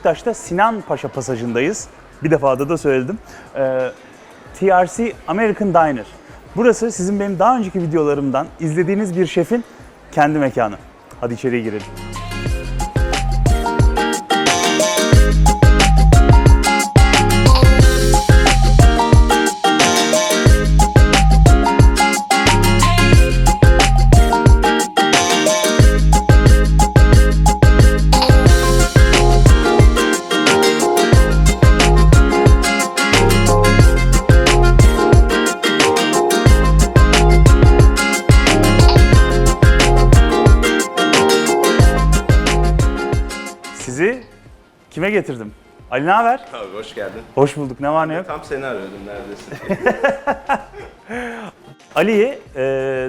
Beşiktaş'ta Sinan Paşa pasajındayız. Bir defada da söyledim. Ee, TRC American Diner. Burası sizin benim daha önceki videolarımdan izlediğiniz bir şefin kendi mekanı. Hadi içeriye girelim. Getirdim? Ali ne haber? Abi hoş geldin. Hoş bulduk. Ne var ne yok? Tam seni arıyordum neredesin? Ali'yi e,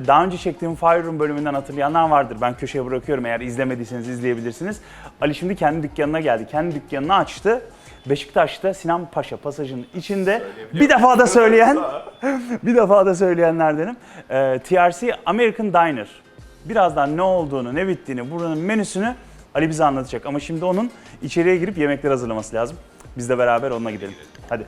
daha önce çektiğim Fire Room bölümünden hatırlayanlar vardır. Ben köşeye bırakıyorum eğer izlemediyseniz izleyebilirsiniz. Ali şimdi kendi dükkanına geldi. Kendi dükkanını açtı. Beşiktaş'ta Sinan Paşa pasajının içinde bir defa da söyleyen bir defa da söyleyenlerdenim. E, TRC American Diner. Birazdan ne olduğunu, ne bittiğini, buranın menüsünü Ali bize anlatacak. Ama şimdi onun içeriye girip yemekler hazırlaması lazım. Biz de beraber onunla gidelim. Hadi.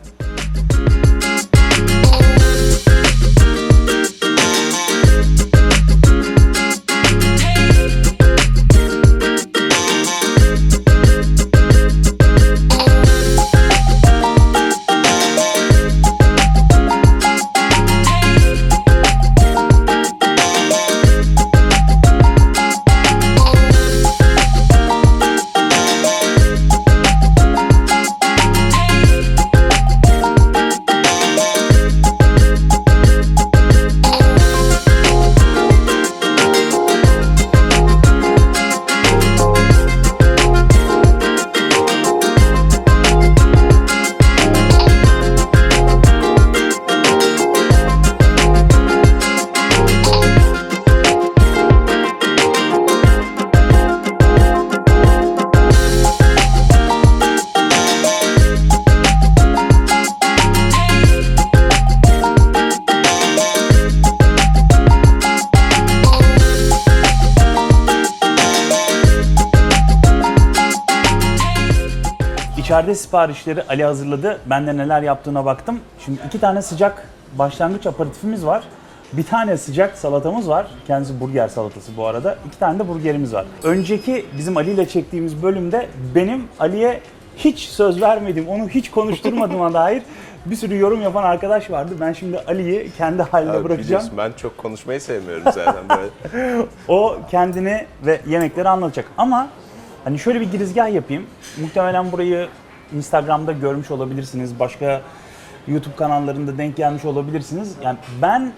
İçeride siparişleri Ali hazırladı. Ben de neler yaptığına baktım. Şimdi iki tane sıcak başlangıç aperatifimiz var. Bir tane sıcak salatamız var. Kendisi burger salatası bu arada. İki tane de burgerimiz var. Önceki bizim Ali ile çektiğimiz bölümde benim Ali'ye hiç söz vermedim, onu hiç konuşturmadığıma dair bir sürü yorum yapan arkadaş vardı. Ben şimdi Ali'yi kendi haline Abi bırakacağım. biliyorsun ben çok konuşmayı sevmiyorum zaten böyle. O kendini ve yemekleri anlatacak. Ama hani şöyle bir girizgah yapayım. Muhtemelen burayı Instagram'da görmüş olabilirsiniz. Başka YouTube kanallarında denk gelmiş olabilirsiniz. Yani ben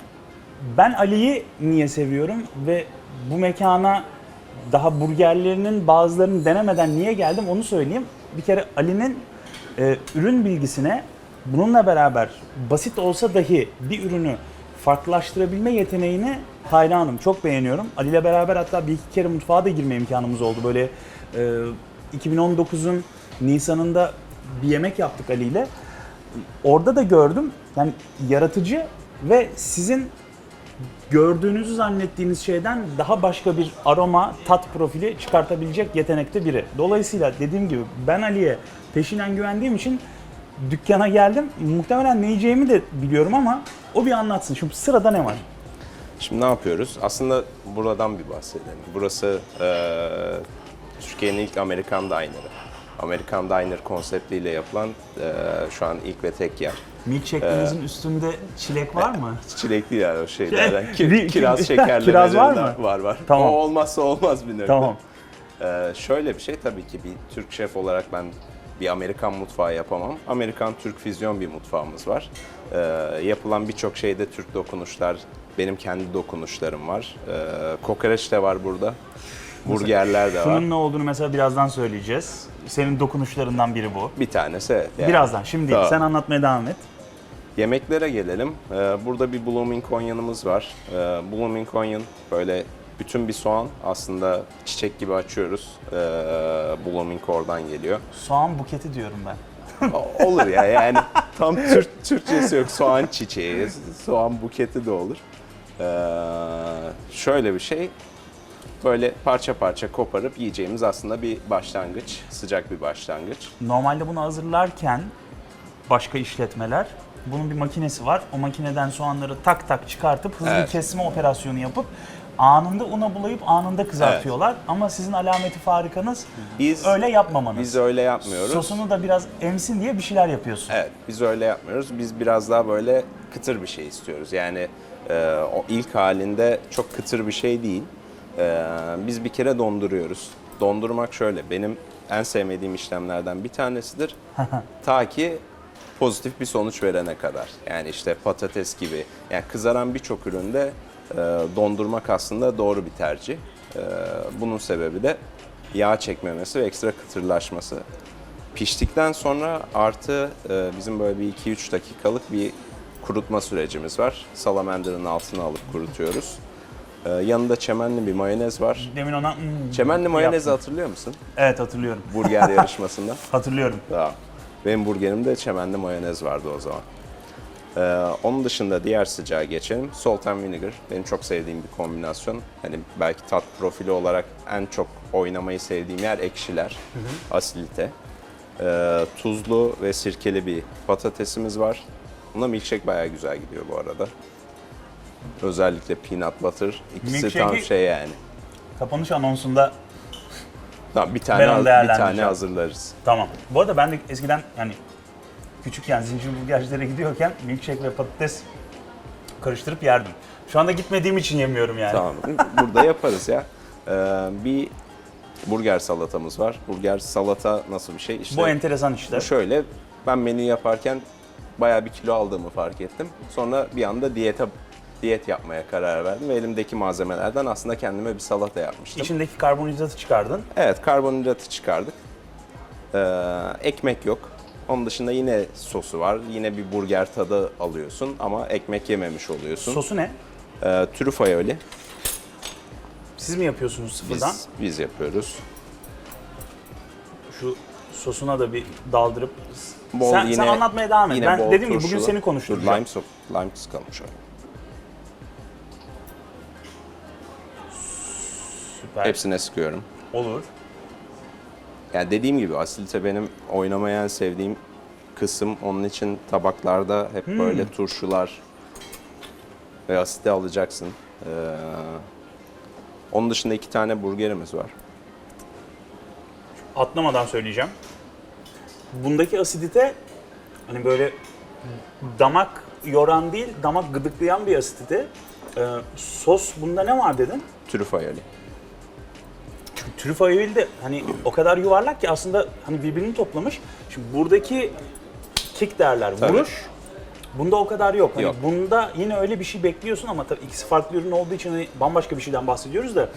ben Ali'yi niye seviyorum ve bu mekana daha burgerlerinin bazılarını denemeden niye geldim onu söyleyeyim. Bir kere Ali'nin e, ürün bilgisine bununla beraber basit olsa dahi bir ürünü farklılaştırabilme yeteneğini hayranım. Çok beğeniyorum. Ali ile beraber hatta bir iki kere mutfağa da girme imkanımız oldu. Böyle e, 2019'un Nisan'ında bir yemek yaptık Ali ile. Orada da gördüm. Yani yaratıcı ve sizin gördüğünüzü zannettiğiniz şeyden daha başka bir aroma, tat profili çıkartabilecek yetenekte biri. Dolayısıyla dediğim gibi ben Ali'ye peşinen güvendiğim için dükkana geldim. Muhtemelen ne yiyeceğimi de biliyorum ama o bir anlatsın. Şimdi sırada ne var? Şimdi ne yapıyoruz? Aslında buradan bir bahsedelim. Burası eee, Türkiye'nin ilk Amerikan Diner'ı. Amerikan Diner konseptiyle yapılan eee, şu an ilk ve tek yer. Milkshake'lerinizin üstünde çilek var mı? Çilekli yani o şeylerden. Ki- kiraz kiraz şekerlemelerinden var mı? Var var. Tamam. O olmazsa olmaz bir nokta. Tamam. Ee, şöyle bir şey tabii ki bir Türk şef olarak ben bir Amerikan mutfağı yapamam. Amerikan-Türk füzyon bir mutfağımız var. Ee, yapılan birçok şeyde Türk dokunuşlar, benim kendi dokunuşlarım var. Ee, kokoreç de var burada. Burgerler de var. Şunun ne olduğunu mesela birazdan söyleyeceğiz. Senin dokunuşlarından biri bu. Bir tanesi evet. yani. Birazdan, şimdi değil. Tamam. Sen anlatmaya devam et. Yemeklere gelelim. Ee, burada bir Blooming Onions'ımız var. Ee, Blooming Onion böyle bütün bir soğan aslında çiçek gibi açıyoruz. Ee, Blooming oradan geliyor. Soğan buketi diyorum ben. O- Olur ya yani tam Türk, Türkçesi yok. Soğan çiçeği, soğan buketi de olur. Ee, şöyle bir şey. Böyle parça parça koparıp yiyeceğimiz aslında bir başlangıç, sıcak bir başlangıç. Normalde bunu hazırlarken başka işletmeler bunun bir makinesi var. O makineden soğanları tak tak çıkartıp hızlı Evet. kesme operasyonu yapıp anında una bulayıp anında kızartıyorlar. Ama sizin alameti farikanız Biz öyle yapmamanız. biz öyle yapmıyoruz. Sosunu da biraz emsin diye bir şeyler yapıyorsun. Evet, biz öyle yapmıyoruz. Biz biraz daha böyle kıtır bir şey istiyoruz. Yani e, o ilk halinde çok kıtır bir şey değil. E, biz bir kere donduruyoruz. Dondurmak şöyle, benim en sevmediğim işlemlerden bir tanesidir. Ta ki pozitif bir sonuç verene kadar. Yani işte patates gibi. Yani kızaran birçok üründe e, dondurmak aslında doğru bir tercih. E, bunun sebebi de yağ çekmemesi ve ekstra kıtırlaşması. Piştikten sonra artı e, bizim böyle bir 2-3 dakikalık bir kurutma sürecimiz var. Salamander'ın altına alıp kurutuyoruz. E, yanında çemenli bir mayonez var. Demin ona hmm, Çemenli mayonezi yaptım. hatırlıyor musun? Evet hatırlıyorum. Burger yarışmasında. Hatırlıyorum. Tamam. Benim burgerimde çemenli mayonez vardı o zaman. Ee, onun dışında diğer sıcağa geçelim. Salt and vinegar. Benim çok sevdiğim bir kombinasyon. Hani belki tat profili olarak en çok oynamayı sevdiğim yer ekşiler, asidite. Ee, tuzlu ve sirkeli bir patatesimiz var. Buna milkshake bayağı güzel gidiyor bu arada. Özellikle peanut butter. İkisi tam Milkshake'i- şey yani. Kapanış anonsunda Tamam bir Ben tane bir değerlendireceğim. tane hazırlarız. Tamam. Bu arada ben de eskiden yani küçükken zincir burgercilere gidiyorken milkshake ve patates karıştırıp yerdim. Şu anda gitmediğim için yemiyorum yani. Tamam. Burada yaparız ya. Ee, bir burger salatamız var. Burger salata nasıl bir şey? İşte Bu enteresan işte. şöyle. Ben menü yaparken bayağı bir kilo aldığımı fark ettim. Sonra bir anda diyete diyet yapmaya karar verdim ve elimdeki malzemelerden aslında kendime bir salata yapmıştım. İçindeki karbonhidratı çıkardın. Evet, karbonhidratı çıkardık. Ee, ekmek yok. Onun dışında yine sosu var. Yine bir burger tadı alıyorsun ama ekmek yememiş oluyorsun. Sosu ne? Ee, trüf aioli. Siz mi yapıyorsunuz sıfırdan? Biz, biz yapıyoruz. Şu sosuna da bir daldırıp Bol sen, yine, sen anlatmaya devam et. yine Ben dediğim gibi bugün seni konuşturacağım. lime, sok, lime sıkalım şöyle. Süper. Hepsine sıkıyorum. Olur. Yani dediğim gibi asilite benim oynamaya en sevdiğim kısım. Onun için tabaklarda hep Hmm. böyle turşular ve asite alacaksın. Ee, onun dışında iki tane burgerimiz var. Atlamadan söyleyeceğim. Bundaki asidite hani böyle damak yoran değil, damak gıdıklayan bir asidite. Ee, sos bunda ne var dedin? Trüf aioli. Çünkü trüf aioli de hani o kadar yuvarlak ki aslında hani birbirini toplamış. Şimdi buradaki kick derler, Tabii. vuruş. Bunda o kadar yok. Hani Yok. bunda yine öyle bir şey bekliyorsun ama tabii ikisi farklı ürün olduğu için hani bambaşka bir şeyden bahsediyoruz da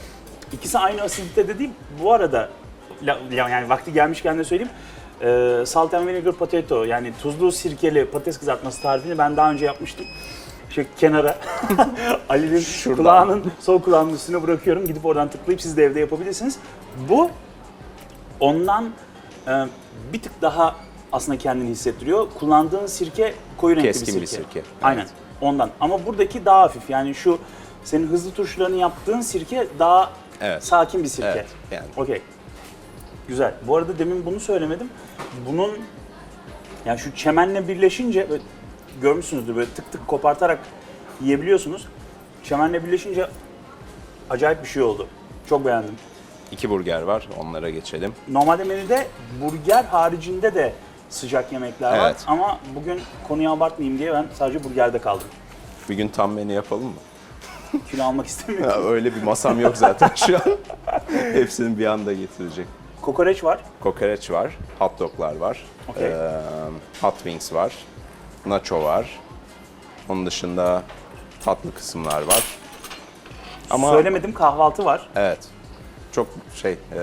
ikisi aynı asidite de değil. Bu arada la- la- yani vakti gelmişken de söyleyeyim. Ee, salt and vinegar potato yani tuzlu sirkeli patates kızartması tarifini ben daha önce yapmıştım. Şu kenara Ali'nin kulağının sol kulağının üstüne bırakıyorum. Gidip oradan tıklayıp siz de evde yapabilirsiniz. Bu ondan e, bir tık daha aslında kendini hissettiriyor. Kullandığın sirke koyu renkli Keskin bir sirke. sirke, Aynen. evet. Ondan. Ama buradaki daha hafif. Yani şu senin hızlı turşularını yaptığın sirke daha Evet. sakin bir sirke. Evet, yani. Okey. Güzel. Bu arada demin bunu söylemedim. Bunun yani şu çemenle birleşince görmüşsünüzdür böyle tık tık kopartarak yiyebiliyorsunuz. Çemenle birleşince acayip bir şey oldu. Çok beğendim. İki burger var. Onlara geçelim. Normalde menüde burger haricinde de sıcak yemekler var Evet. ama bugün konuyu abartmayayım diye ben sadece burgerde kaldım. Bir gün tam menü yapalım mı? Kilo almak istemiyorum. Ya öyle bir masam yok zaten şu an. Hepsini bir anda getirecek. Kokoreç var. Kokoreç var, hot doglar var, Okey. eee, hot wings var, nacho var. Onun dışında tatlı kısımlar var. Ama Söylemedim kahvaltı var. evet, çok şey, eee,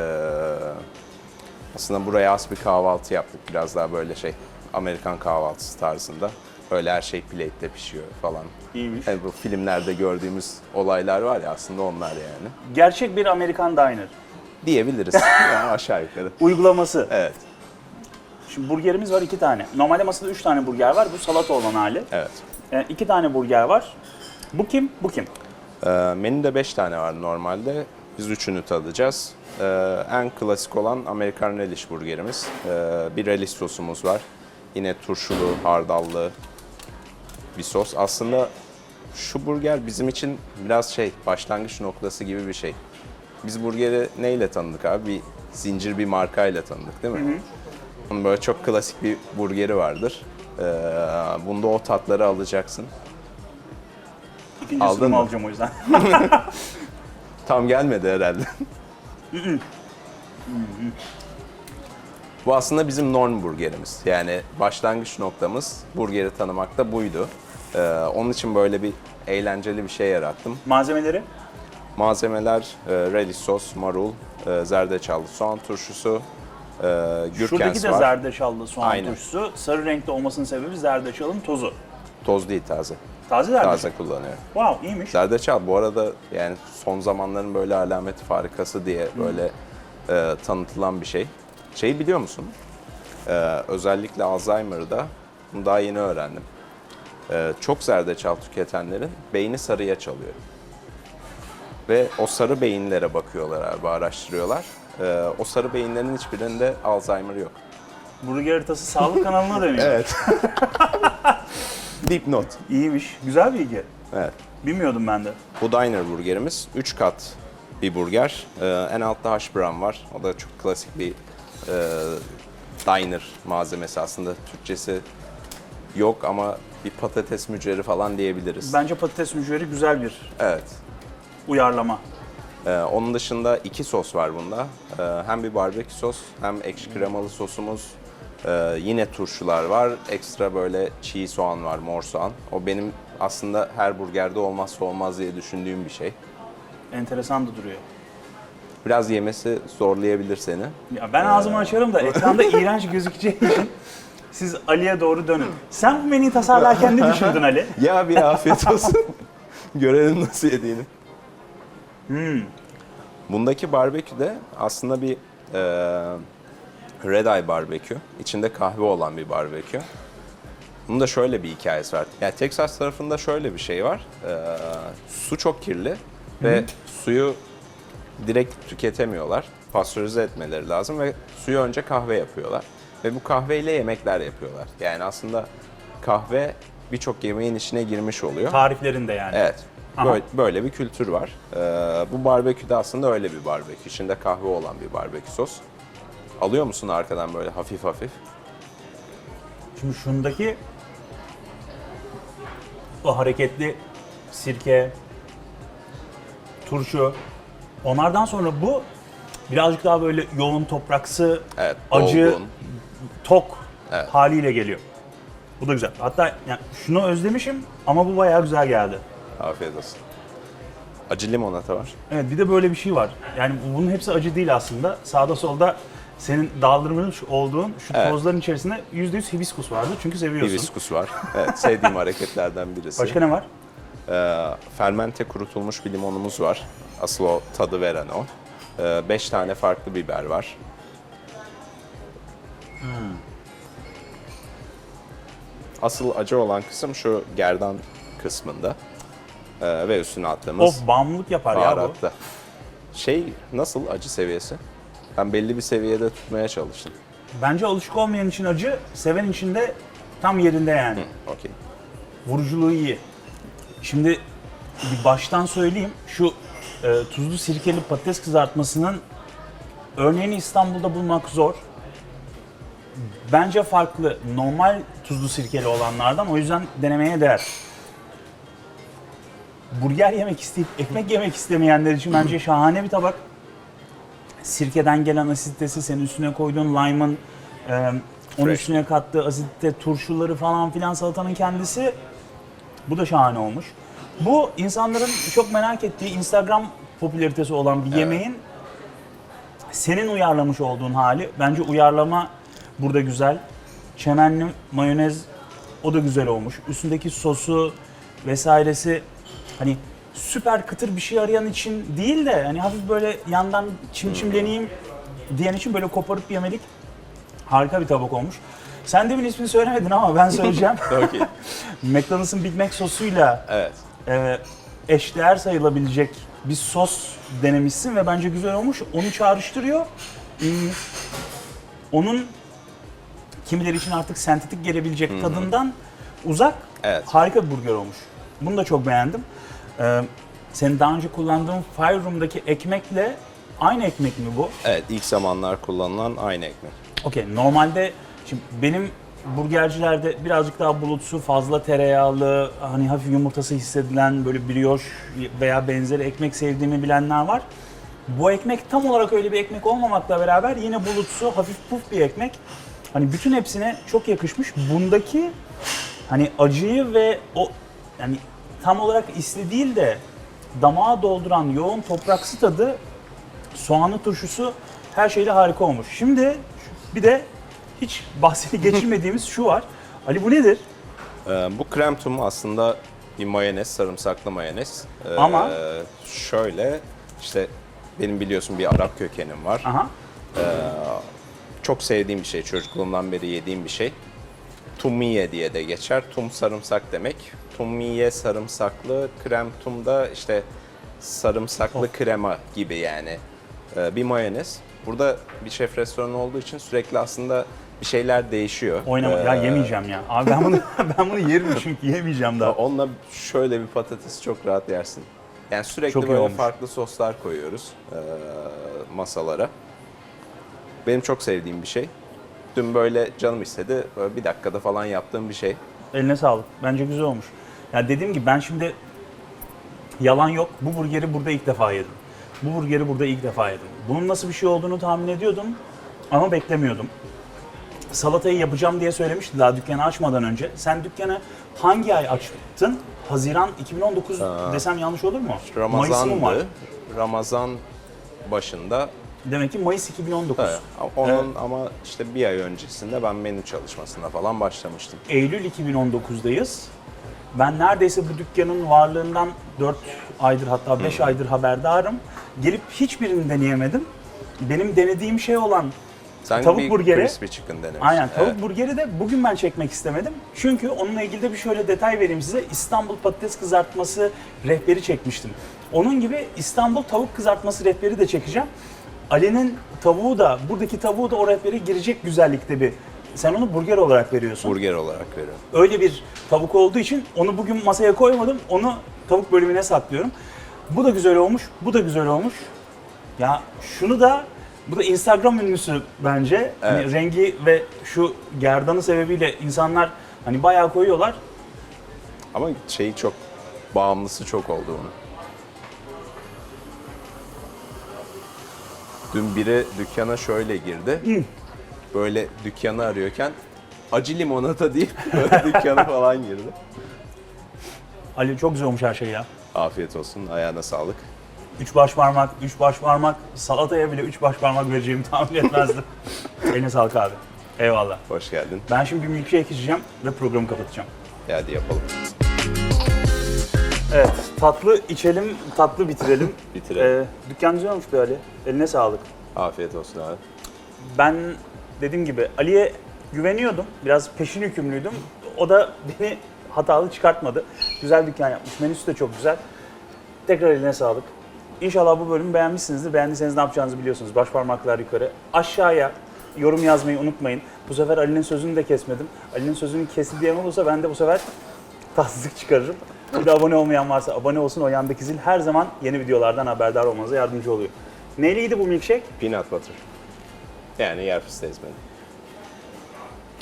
aslında buraya az bir kahvaltı yaptık. Biraz daha böyle şey, Amerikan kahvaltısı tarzında. Böyle her şey plate'te pişiyor falan. İyiymiş. Yani bu filmlerde gördüğümüz olaylar var ya aslında onlar yani. Gerçek bir Amerikan diner. Diyebiliriz yani aşağı yukarı. Uygulaması. Evet, Şimdi burgerimiz var iki tane. Normalde masada üç tane burger var. Bu salata olan hali. evet. E, iki tane burger var. Bu kim? Bu kim? Ee, menüde 5 tane var normalde. Biz üçünü tadacağız. Ee, en klasik olan Amerikan Relish burgerimiz. Ee, bir relish sosumuz var. Yine turşulu, hardallı bir sos. Aslında şu burger bizim için biraz şey, başlangıç noktası gibi bir şey. Biz burgeri neyle tanıdık abi? Bir zincir bir markayla tanıdık değil mi? Bunun böyle çok klasik bir burgeri vardır. Ee, bunda o tatları alacaksın. İkinci Aldın mı? alacağım o yüzden. Tam gelmedi herhalde. Bu aslında bizim norm burgerimiz. Yani başlangıç noktamız burgeri tanımakta buydu. Ee, onun için böyle bir eğlenceli bir şey yarattım. Malzemeleri? Malzemeler e, relish sos, marul, e, zerdeçallı soğan turşusu, gürkens Şuradaki de var. zerdeçallı soğan Aynen. turşusu. Sarı renkte olmasının sebebi zerdeçalın tozu. Toz değil taze. Taze zerdeçal. Taze kullanıyorum. Wow iyiymiş. Zerdeçal bu arada yani son zamanların böyle alameti farikası diye böyle e, tanıtılan bir şey. Şeyi biliyor musun? E, özellikle Alzheimer'da bunu daha yeni öğrendim. E, çok zerdeçal tüketenlerin beyni sarıya çalıyor. Ve o sarı beyinlere bakıyorlar abi, araştırıyorlar. E, o sarı beyinlerin hiçbirinde Alzheimer yok. Burger haritası sağlık kanalına dönüyor. Evet. Dipnot. İyiymiş. Güzel bilgi. Evet. Bilmiyordum ben de. Bu diner burgerimiz 3 kat bir burger. Ee, en altta hash brown var. O da çok klasik bir e, diner malzemesi aslında. Türkçesi yok ama bir patates mücveri falan diyebiliriz. Bence patates mücveri güzel bir Evet. uyarlama. Ee, onun dışında iki sos var bunda. Ee, hem bir barbekü sos hem ekşi kremalı sosumuz. Ee, yine turşular var. Ekstra böyle çiğ soğan var, mor soğan. O benim aslında her burgerde olmazsa olmaz diye düşündüğüm bir şey. Enteresan da duruyor. Biraz yemesi zorlayabilir seni. Ya ben ağzımı açarım da ekranda iğrenç gözükeceği için siz Ali'ye doğru dönün. Sen bu menüyü tasarlarken ne düşündün Ali? Ya bir afiyet olsun. Görelim nasıl yediğini. Bundaki barbekü de aslında bir e, red eye barbekü. İçinde kahve olan bir barbekü. Bunun da şöyle bir hikayesi var. Yani Texas tarafında şöyle bir şey var. E, su çok kirli ve suyu direkt tüketemiyorlar. Pastörize etmeleri lazım ve suyu önce kahve yapıyorlar. Ve bu kahveyle yemekler yapıyorlar. Yani aslında kahve birçok yemeğin içine girmiş oluyor. Tariflerinde yani. Evet. Aha. Böyle, böyle bir kültür var. Ee, bu barbekü de aslında öyle bir barbekü. İçinde kahve olan bir barbekü sos. Alıyor musun arkadan böyle hafif hafif? Şimdi şundaki o hareketli sirke, turşu, onlardan sonra bu birazcık daha böyle yoğun topraksı, Evet. acı, tok Evet. haliyle geliyor. Bu da güzel. Hatta yani şunu özlemişim ama bu bayağı güzel geldi. Afiyet olsun. Acı limonata var. Evet bir de böyle bir şey var. Yani bunun hepsi acı değil aslında. Sağda solda senin daldırmış olduğun şu Evet. tozların içerisinde %100 hibiskus vardı. Çünkü seviyorsun. Hibiskus var. Evet, sevdiğim hareketlerden birisi. Başka ne var? Ee, fermente kurutulmuş bir limonumuz var. Asıl o tadı veren o. Ee, beş tane farklı biber var. Asıl acı olan kısım şu gerdan kısmında. Ee, ve üstüne attığımız Of bağımlılık yapar ya bu. Şey nasıl acı seviyesi? Ben belli bir seviyede tutmaya çalıştım. Bence alışık olmayan için acı, seven için de tam yerinde yani. Okey. Vuruculuğu iyi. Şimdi bir baştan söyleyeyim. Şu e, tuzlu sirkeli patates kızartmasının örneğini İstanbul'da bulmak zor. Bence farklı. Normal tuzlu sirkeli olanlardan. O yüzden denemeye değer. Burger yemek isteyip ekmek yemek istemeyenler için bence şahane bir tabak. Sirkeden gelen asitesi, senin üstüne koyduğun lime'ın e, onun Fresh. üstüne kattığı asite, turşuları falan filan salatanın kendisi bu da şahane olmuş. Bu insanların çok merak ettiği Instagram popülaritesi olan bir yemeğin senin uyarlamış olduğun hali. Bence uyarlama burada güzel. Çemenli mayonez o da güzel olmuş. Üstündeki sosu vesairesi hani süper kıtır bir şey arayan için değil de hani hafif böyle yandan çim çimleneyim diyen için böyle koparıp yemelik harika bir tabak olmuş. Sen demin ismini söylemedin ama ben söyleyeceğim. Okey. McDonald's'ın Big Mac sosuyla Evet. e, eşdeğer sayılabilecek bir sos denemişsin ve bence güzel olmuş. Onu çağrıştırıyor. Hmm, Onun kimileri için artık sentetik gelebilecek tadından uzak Evet. harika bir burger olmuş. Bunu da çok beğendim. Ee, senin daha önce kullandığın Fire Room'daki ekmekle aynı ekmek mi bu? Evet ilk zamanlar kullanılan aynı ekmek. Okey normalde şimdi benim burgercilerde birazcık daha bulutsu, fazla tereyağlı, hani hafif yumurtası hissedilen böyle brioche veya benzeri ekmek sevdiğimi bilenler var. Bu ekmek tam olarak öyle bir ekmek olmamakla beraber yine bulutsu, hafif puf bir ekmek. Hani bütün hepsine çok yakışmış. Bundaki hani acıyı ve o yani tam olarak isli değil de damağa dolduran yoğun topraksı tadı soğanlı turşusu her şeyle harika olmuş. Şimdi bir de hiç bahsini geçirmediğimiz şu var. Ali bu nedir? Ee, bu krem tum aslında bir mayonez, sarımsaklı mayonez. Ee, Ama- Şöyle işte benim biliyorsun bir Arap kökenim var. Aha. Çok sevdiğim bir şey, çocukluğumdan beri yediğim bir şey. Tumiye diye de geçer. Tum sarımsak demek. Tumiye sarımsaklı, krem tum da işte sarımsaklı krema gibi yani. Ee, bir mayonez. Burada bir şef restoranı olduğu için sürekli aslında bir şeyler değişiyor. Oynama. Ya Ee, yemeyeceğim ya. Abi ben bunu ben bunu yerim çünkü yemeyeceğim daha. Onunla şöyle bir patatesi çok rahat yersin. Yani sürekli Çok böyle farklı soslar koyuyoruz eee, masalara. Benim çok sevdiğim bir şey. Dün böyle canım istedi. Böyle bir dakikada falan yaptığım bir şey. Eline sağlık. Bence güzel olmuş. Ya dediğim gibi ben şimdi yalan yok. Bu burgeri burada ilk defa yedim. Bu burgeri burada ilk defa yedim. Bunun nasıl bir şey olduğunu tahmin ediyordum ama beklemiyordum. Salatayı yapacağım diye söylemişti daha dükkanı açmadan önce. Sen dükkanı hangi ay açtın? Haziran 2019 desem yanlış olur mu? Mayıs'ı mı var? Ramazan'dı. Ramazan başında. Demek ki Mayıs 2019. Evet, onun ama işte bir ay öncesinde ben menü çalışmasına falan başlamıştım. Eylül 2019'dayız. Ben neredeyse bu dükkanın varlığından 4 aydır hatta 5 aydır haberdarım. Gelip hiçbirini deneyemedim. Benim denediğim şey olan Sen Tavuk bir burgeri- crispy chicken aynen tavuk Evet. burgeri de bugün ben çekmek istemedim. Çünkü onunla ilgili de bir şöyle detay vereyim size. İstanbul patates kızartması rehberi çekmiştim. Onun gibi İstanbul tavuk kızartması rehberi de çekeceğim. Ali'nin tavuğu da, buradaki tavuğu da o rehbere girecek güzellikte bir. Sen onu burger olarak veriyorsun. Burger olarak veriyorum. öyle bir tavuk olduğu için onu bugün masaya koymadım. Onu tavuk bölümüne saklıyorum. Bu da güzel olmuş, bu da güzel olmuş. Ya şunu da, bu da Instagram ünlüsü bence. Hani Evet. rengi ve şu gerdanı sebebiyle insanlar hani bayağı koyuyorlar. Ama şeyi çok bağımlısı çok oldu onun. Dün biri dükkana şöyle girdi. Böyle dükkanı arıyorken acı limonata deyip böyle dükkana falan girdi. Ali çok güzel olmuş her şey ya. Afiyet olsun, ayağına sağlık. Üç baş parmak, üç baş parmak, salataya bile üç baş parmak vereceğimi tahmin etmezdim. Eline sağlık abi. Eyvallah. Hoş geldin. Ben şimdi bir milkshake içeceğim ve programı kapatacağım. Hadi yapalım. Evet, tatlı içelim, tatlı bitirelim. Bitirelim. Ee, dükkan güzel olmuş be Ali. Eline sağlık. Afiyet olsun abi. Ben dediğim gibi Ali'ye güveniyordum. Biraz peşin hükümlüydüm. O da beni hatalı çıkartmadı. Güzel dükkan yapmış. Menüsü de çok güzel. Tekrar eline sağlık. İnşallah bu bölümü beğenmişsinizdir. Beğendiyseniz ne yapacağınızı biliyorsunuz. Baş parmaklar yukarı. Aşağıya yorum yazmayı unutmayın. Bu sefer Ali'nin sözünü de kesmedim. Ali'nin sözünü kesti diyen olursa ben de bu sefer tatsızlık çıkarırım. Bir de abone olmayan varsa abone olsun. O yandaki zil her zaman yeni videolardan haberdar olmanıza yardımcı oluyor. Neyliydi bu milkshake? Peanut butter. Yani yer fıstığı ezmeli.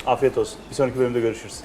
Afiyet olsun. Bir sonraki bölümde görüşürüz.